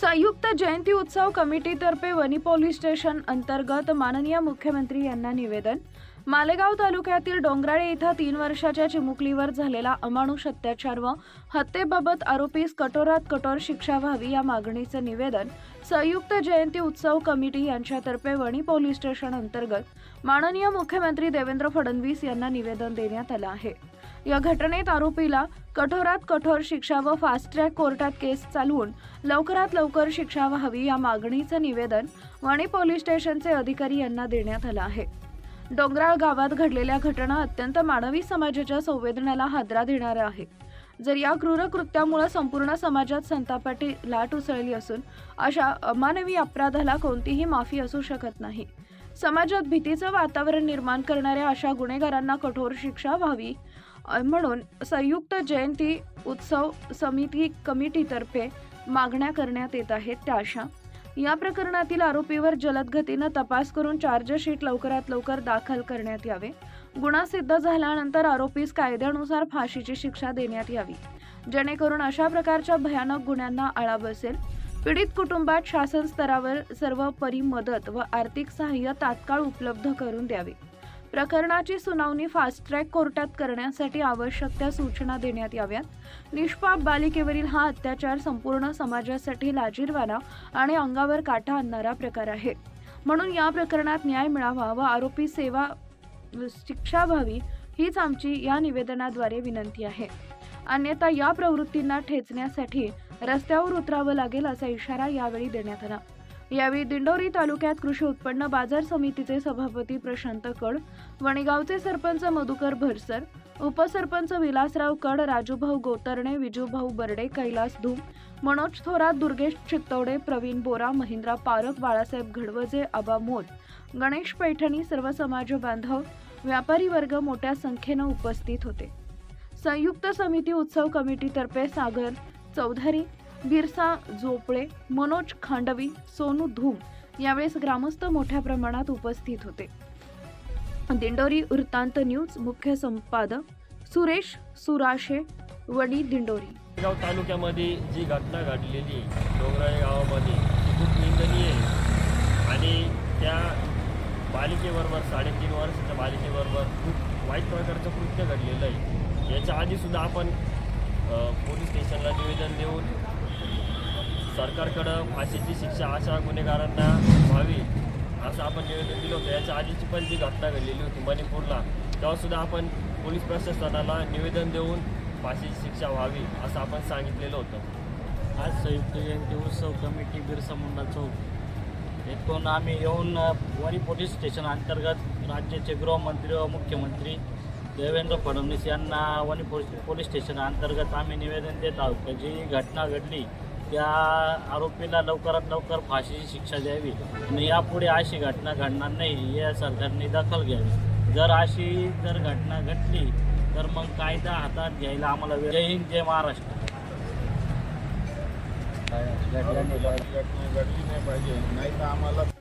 संयुक्त जयंती उत्सव कमिटीतर्फे वनी police station अंतर्गत माननीय मुख्यमंत्री यांना निवेदन. मालेगाव तालुक्यातील डोंगराळे इथं तीन वर्षाच्या चिमुकलीवर झालेला अमानुष अत्याचार व हत्येबाबत आरोपीस कठोरात कठोर शिक्षा व्हावी या मागणीचं निवेदन संयुक्त जयंती उत्सव कमिटी यांच्यातर्फे वणी पोलीस स्टेशन अंतर्गत माननीय मुख्यमंत्री देवेंद्र फडणवीस यांना निवेदन देण्यात आलं आहे. या घटनेत आरोपीला कठोरात कठोर शिक्षा व फास्ट ट्रॅक कोर्टात केस चालवून लवकरात लवकर शिक्षा व्हावी या मागणीचं निवेदन वणी पोलीस स्टेशनचे अधिकारी यांना देण्यात आलं आहे. डोंगराळ गावात घडलेल्या घटना अत्यंत मानवी समाजाच्या संवेदनाला हादरा देणाऱ्या आहे जर या क्रूर कृत्यामुळे संपूर्ण समाजात संतापाची लाट उसळली असून अशा अमानवी अपराधाला कोणतीही माफी असू शकत नाही. समाजात भीतीचं वातावरण निर्माण करणाऱ्या अशा गुन्हेगारांना कठोर शिक्षा व्हावी म्हणून संयुक्त जयंती उत्सव समिती कमिटीतर्फे मागण्या करण्यात येत आहेत त्या अशा. या प्रकरणातील आरोपीवर जलद गतीनं तपास करून चार्जशीट लवकरात लवकर दाखल करण्यात यावे. गुन्हा सिद्ध झाल्यानंतर आरोपीस कायद्यानुसार फाशीची शिक्षा देण्यात यावी. जेणेकरून अशा प्रकारच्या भयानक गुन्ह्यांना आळा बसेल. पीडित कुटुंबात शासन स्तरावर सर्व परी मदत व आर्थिक सहाय्य तात्काळ उपलब्ध करून द्यावे. प्रकरणाची सुनावणी फास्ट ट्रॅक कोर्टात करण्यासाठी आवश्यक त्या सूचना देण्यात याव्यात. निष्पाप बालिकेवरील हा अत्याचार संपूर्ण समाजासाठी लाजीरवाना आणि अंगावर काटा आणणारा प्रकार आहे. म्हणून या प्रकरणात न्याय मिळावा व आरोपी सेवा शिक्षा व्हावी हीच आमची या निवेदनाद्वारे विनंती आहे. अन्यथा या प्रवृत्तींना ठेचण्यासाठी रस्त्यावर उतरावं लागेल असा इशारा यावेळी देण्यात आला. यावेळी दिंडोरी तालुक्यात कृषी उत्पन्न बाजार समितीचे सभापती प्रशांत कड वणीगावचे सरपंच मधुकर भरसर उपसरपंच विलासराव कड राजूभाऊ गोतरणे विजूभाऊ बर्डे कैलास धूम मनोज थोरात दुर्गेश चित्तवडे प्रवीण बोरा महिंद्रा पारख बाळासाहेब घडवजे आबा मोल गणेश पैठणी सर्व समाज बांधव व्यापारी वर्ग मोठ्या संख्येनं उपस्थित होते. संयुक्त समिती उत्सव कमिटीतर्फे सागर चौधरी बिरसा झोपळे मनोज खांडवी सोनू धूम यावेळेस ग्रामस्थ मोठ्या प्रमाणात उपस्थित होते. दिंडोरी वृत्तांत न्यूज मुख्य संपादक सुरेश सुराशे वडी दिंडोरी. गाव तालुक्यामध्ये जी घटना घडलेली डोंगराळे गावामध्ये ती खूप निंदनीय आहे. आणि त्या बालिकेबरोबर साडेतीन वर्षाच्या बालिकेबरोबर खूप वाईट प्रकारचं कृत्य घडलेलं आहे. याच्या आधीसुद्धा आपण पोलीस स्टेशनला निवेदन देऊन सरकारकडं फाशीची शिक्षा अशा गुन्हेगारांना व्हावी असं आपण निवेदन दिलं होतं. याच्या आधीची पण जी घटना घडलेली होती मणिपूरला तेव्हासुद्धा आपण पोलीस प्रशासनाला निवेदन देऊन फाशीची शिक्षा व्हावी असं आपण सांगितलेलं होतं. आज संयुक्त जयंती उत्सव कमिटी बिरसा मुंडा चौक. येथून आम्ही येऊन वणी पोलीस स्टेशन अंतर्गत राज्याचे गृहमंत्री व मुख्यमंत्री देवेंद्र फडणवीस यांना वणी पोलीस पोलीस स्टेशन अंतर्गत आम्ही निवेदन देत आहोत की जी घटना घडली त्या आरोपीला लवकरात लवकर फाशीची शिक्षा द्यावी आणि यापुढे अशी घटना घडणार नाही या सरकारने दखल घ्यावी. जर अशी जर घटना घडली तर मग कायदा हातात घ्यायला आम्हाला जय हिंद जय महाराष्ट्र. घटना घडली नाही पाहिजे. नाही तर आम्हाला